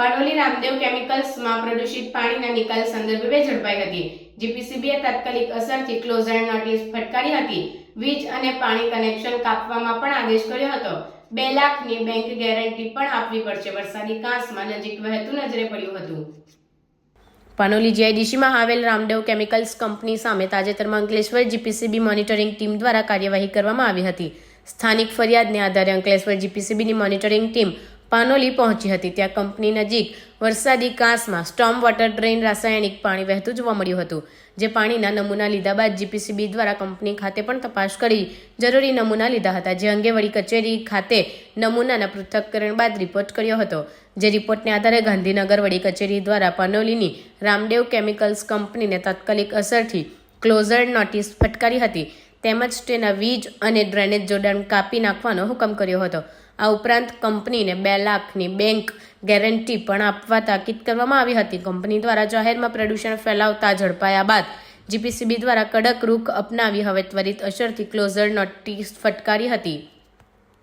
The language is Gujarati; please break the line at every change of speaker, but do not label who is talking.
પાનોલી રામદેવ કેમિકલ્સમાં પ્રદૂષિત પાણીના નિકાલ સંદર્ભે ઝડપાઈ હતી. જીપીસીબીએ તાત્કાલિક અસરથી ક્લોઝર નોટિસ ફટકારી હતી. વીજ અને પાણી કનેક્શન કાપવામાં પણ આદેશ કર્યો હતો. બે લાખની બેંક ગેરંટી પણ આપવી પડશે. વરસાદી કાંસમાં નજીક વહેતું નજરે પડ્યું હતું. પાનોલી જીઆઈડીસીમાં આવેલ રામદેવ કેમિકલ્સ કંપની સામે તાજેતરમાં અંકલેશ્વર જીપીસીબી મોનિટરિંગ ટીમ દ્વારા કાર્યવાહી કરવામાં આવી હતી. સ્થાનિક ફરિયાદને આધારે અંકલેશ્વર જીપીસીબીની મોનિટરિંગ ટીમ પાનોલી પહોંચી હતી. ત્યાં કંપની નજીક વરસાદી કાંસમાં સ્ટોમ વોટર ડ્રેઇન રાસાયણિક પાણી વહેતું જોવા મળ્યું હતું. જે પાણીના નમૂના લીધા બાદ જીપીસીબી દ્વારા કંપની ખાતે પણ તપાસ કરી જરૂરી નમૂના લીધા હતા. જે અંગે વડી કચેરી ખાતે નમૂનાના પૃથ્થકરણ બાદ રિપોર્ટ કર્યો હતો. જે રિપોર્ટને આધારે ગાંધીનગર વડી કચેરી દ્વારા પાનોલીની રામદેવ કેમિકલ્સ કંપનીને તાત્કાલિક અસરથી ક્લોઝર નોટિસ ફટકારી હતી. તેમજ તેના વીજ અને ડ્રેનેજ જોડાણ કાપી નાખવાનો હુકમ કર્યો હતો. આ ઉપરાંત કંપનીને બે લાખની બેંક ગેરંટી પણ આપવા તાકીદ કરવામાં આવી હતી. કંપની દ્વારા જાહેરમાં પ્રદૂષણ ફેલાવતા ઝડપાયા બાદ જીપીસીબી દ્વારા કડક રૂખ અપનાવી હવે ત્વરિત અસરથી ક્લોઝર નોટિસ ફટકારી હતી.